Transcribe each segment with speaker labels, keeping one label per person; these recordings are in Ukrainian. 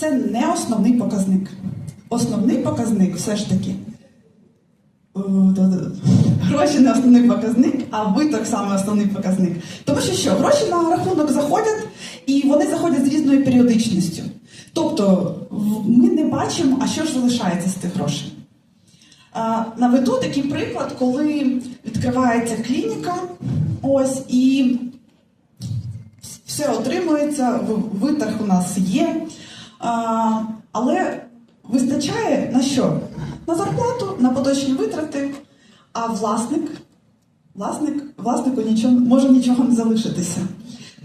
Speaker 1: це не основний показник. Основний показник все ж таки. е. Гроші не основний показник, а витрат саме основний показник. Тому що що, гроші на рахунок заходять, і вони заходять з різною періодичністю. Тобто ми не бачимо, а що ж залишається з тих грошей. Наведу такий приклад, коли відкривається клініка, ось і все отримується, в- у нас є. А, але вистачає на що? На зарплату, на поточні витрати, а власник, власник, власнику нічого, може нічого не залишитися.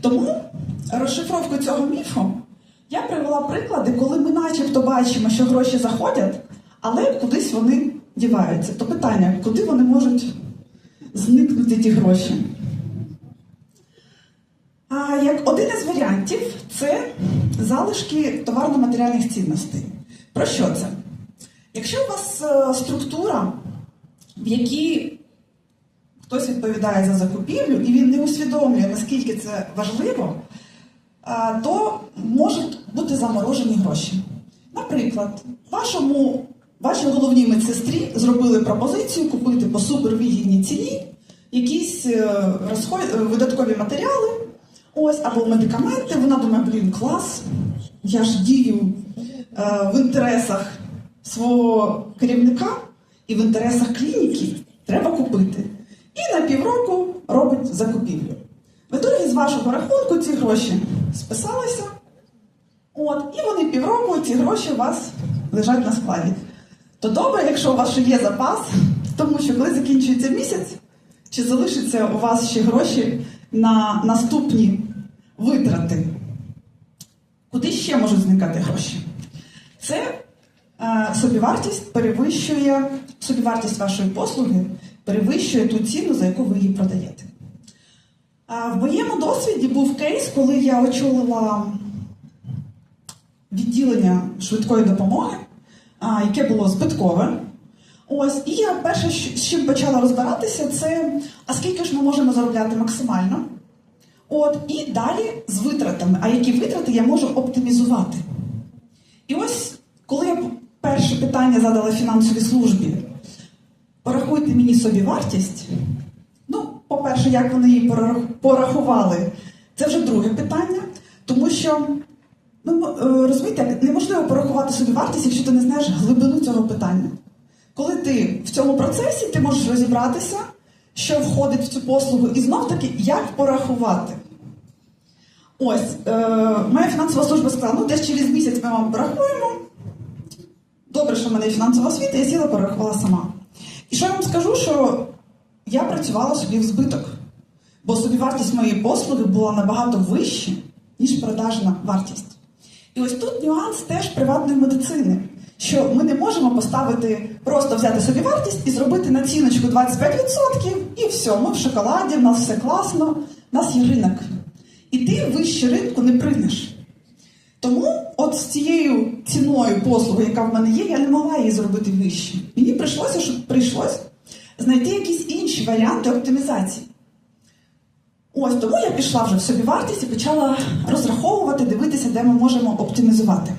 Speaker 1: Тому розшифровку цього міфу я привела приклади, коли ми начебто бачимо, що гроші заходять, але кудись вони діваються. То питання, куди вони можуть зникнути ті гроші? А як один із варіантів це залишки товарно-матеріальних цінностей. Про що це? Якщо у вас е, структура, в якій хтось відповідає за закупівлю, і він не усвідомлює, наскільки це важливо, е, то можуть бути заморожені гроші. Наприклад, вашому, вашій головній медсестрі зробили пропозицію купити по супервигідній ціні якісь е, розход- видаткові матеріали, ось або медикаменти. Вона думає, блін, клас, я ж дію е, в інтересах свого керівника і в інтересах клініки треба купити. І на півроку робить закупівлю. В ітогі з вашого рахунку ці гроші списалися. От, і вони півроку ці гроші у вас лежать на складі. То добре, якщо у вас ще є запас, тому що коли закінчується місяць, чи залишиться у вас ще гроші на наступні витрати? Куди ще можуть зникати гроші? Це е, собівартість перевищує, собівартість вашої послуги перевищує ту ціну, за яку ви її продаєте. А в моєму досвіді був кейс, коли я очолила відділення швидкої допомоги, а, яке було збиткове. Ось, і я перше, з чим почала розбиратися, це а скільки ж ми можемо заробляти максимально. От, і далі з витратами. А які витрати я можу оптимізувати? І ось, коли я перше питання задала фінансовій службі, порахуйте мені собі вартість. Ну, по-перше, як вони її порахували, це вже друге питання, тому що Ну, е, розумієте, неможливо порахувати собі вартість, якщо ти не знаєш глибину цього питання. Коли ти в цьому процесі, ти можеш розібратися, що входить в цю послугу, і знов таки, як порахувати. Ось, е, моя фінансова служба сказала, ну десь через місяць ми вам порахуємо. Добре, що в мене є фінансова освіта, я сіла порахувала сама. І що я вам скажу, що я працювала собі в збиток, бо собівартість моєї послуги була набагато вища, ніж продажна вартість. І ось тут нюанс теж приватної медицини, що ми не можемо поставити, просто взяти собі вартість і зробити націночку 25% і все, ми в шоколаді, в нас все класно, в нас є ринок. І ти вище ринку не прийдеш. Тому от з цією ціною послуги, яка в мене є, я не могла її зробити вище. Мені прийшлося, щоб прийшлось знайти якісь інші варіанти оптимізації. Ось тому я пішла вже в собівартість і почала розраховувати, дивитися, де ми можемо оптимізувати.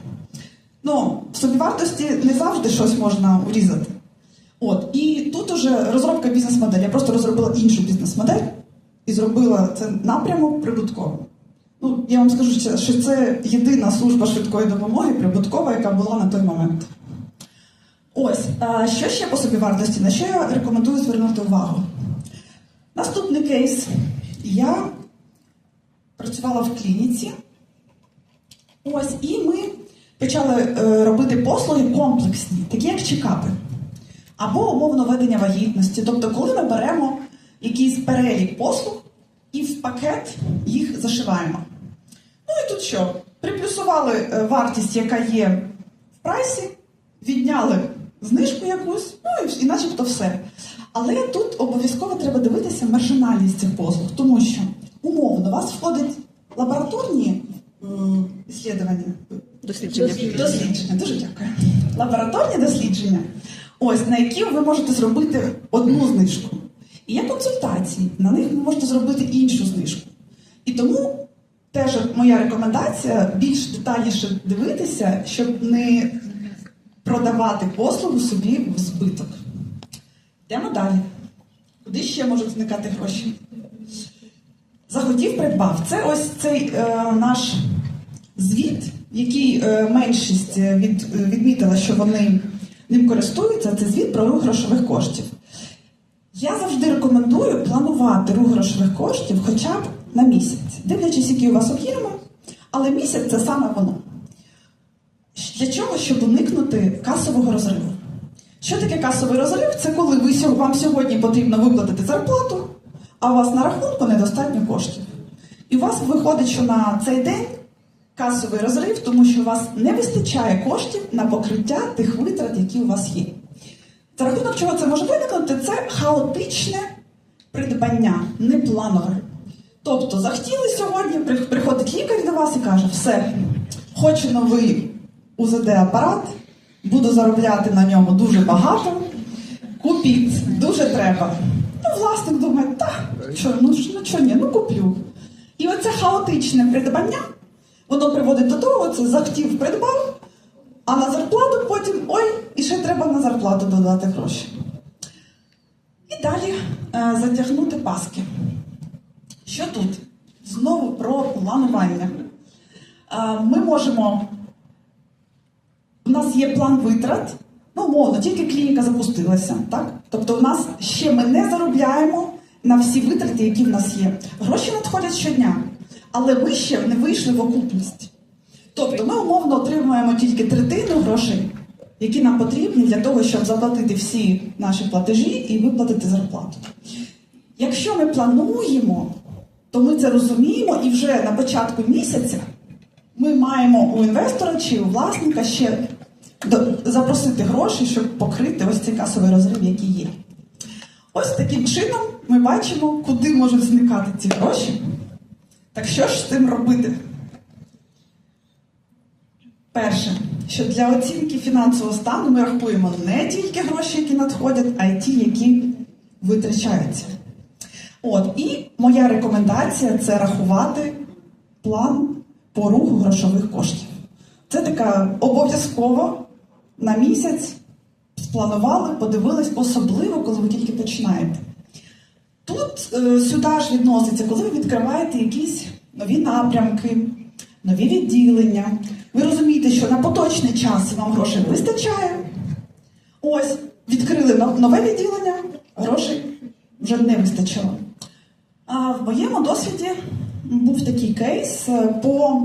Speaker 1: Ну, в собівартості не завжди щось можна урізати. От, і тут уже розробка бізнес-моделі. Я просто розробила іншу бізнес-модель і зробила це напрямок прибутковим. Ну, я вам скажу, що- це єдина служба швидкої допомоги прибуткова, яка була на той момент. Ось, що ще по собівартості, на що я рекомендую звернути увагу? Наступний кейс. Я працювала в клініці. Ось, і ми почали е, робити послуги комплексні, такі як чекапи. Або умовно ведення вагітності. Тобто, коли ми беремо якийсь перелік послуг і в пакет їх зашиваємо. Ну і тут що? Приплюсували е, вартість, яка є в прайсі, відняли знижку якусь, ну і, начебто все. Але тут обов'язково треба дивитися маржинальність цих послуг, тому що умовно у вас входить лабораторні м, ісслідування.
Speaker 2: Дослідження.
Speaker 1: Дослідження, дуже дякую. Лабораторні дослідження, ось на які ви можете зробити одну знижку. І є консультації, на них ви можете зробити іншу знижку. І тому теж моя рекомендація більш детальніше дивитися, щоб не продавати послугу собі в збиток. Йдемо далі. Куди ще можуть зникати гроші? Захотів придбав. Це ось цей е, наш звіт, який е, меншість е, від, е, відмітила, що вони ним користуються. Це звіт про рух грошових коштів. Я завжди рекомендую планувати рух грошових коштів хоча б на місяць, дивлячись, які у вас об'єми, але місяць це саме воно. Для чого? Щоб уникнути касового розриву. Що таке касовий розрив? Це коли ви, вам сьогодні потрібно виплатити зарплату, а у вас на рахунку недостатньо коштів. І у вас виходить, що на цей день касовий розрив, тому що у вас не вистачає коштів на покриття тих витрат, які у вас є. За рахунок чого це може виникнути? Це хаотичне придбання, не планове. Тобто, захотіли сьогодні, приходить лікар до вас і каже: все, хочу новий УЗД-апарат, буду заробляти на ньому дуже багато. Купіть, дуже треба. Ну, власник думає, та що, ну що ні, ну куплю. І оце хаотичне придбання, воно приводить до того, це захотів, придбав, а на зарплату потім ой, і ще треба на зарплату додати гроші. І далі е, затягнути паски. Що тут? Знову про планування. Е, ми можемо. У нас є план витрат. Ну, мовно, тільки клініка запустилася. Так? Тобто, у нас ще ми не заробляємо на всі витрати, які в нас є. Гроші надходять щодня, але ми ще не вийшли в окупність. Тобто ми умовно отримуємо тільки третину грошей, які нам потрібні для того, щоб заплатити всі наші платежі і виплатити зарплату. Якщо ми плануємо, то ми це розуміємо, і вже на початку місяця ми маємо у інвестора чи у власника ще запросити гроші, щоб покрити ось цей касовий розрив, який є. Ось таким чином ми бачимо, куди можуть зникати ці гроші. Так що ж з цим робити? Перше, що для оцінки фінансового стану ми рахуємо не тільки гроші, які надходять, а й ті, які витрачаються. От, і моя рекомендація це рахувати план по руху грошових коштів. Це така обов'язково на місяць спланували, подивились, особливо, коли ви тільки починаєте. Тут е, сюди ж відноситься, коли ви відкриваєте якісь нові напрямки, нові відділення. Ви розумієте, що на поточний час вам грошей вистачає. Ось, відкрили нове відділення, грошей вже не вистачило. А в моєму досвіді був такий кейс е, по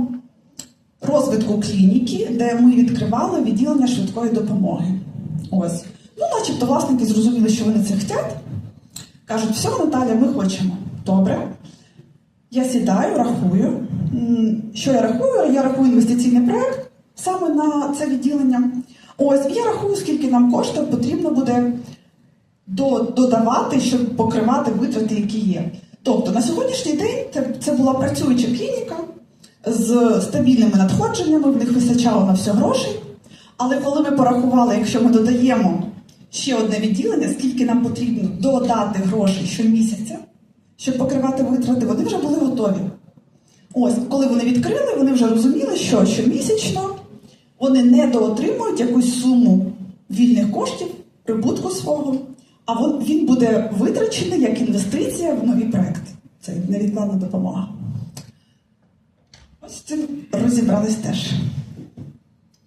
Speaker 1: розвитку клініки, де ми відкривали відділення швидкої допомоги. Ось. Ну, начебто власники зрозуміли, що вони це хочуть. Кажуть, все, Наталя, ми хочемо. Добре. Я сідаю, рахую. Що я рахую? Я рахую інвестиційний проект саме на це відділення. Ось, і я рахую, скільки нам коштів потрібно буде додавати, щоб покривати витрати, які є. Тобто на сьогоднішній день це, була працююча клініка з стабільними надходженнями, в них вистачало на все грошей. Але коли ми порахували, якщо ми додаємо ще одне відділення, скільки нам потрібно додати грошей щомісяця, щоб покривати витрати, вони вже були готові. Ось, коли вони відкрили, вони вже розуміли, що щомісячно вони не доотримують якусь суму вільних коштів, прибутку свого, а він буде витрачений як інвестиція в нові проекти. Це невідкладна допомога. Ось з цим розібрались теж.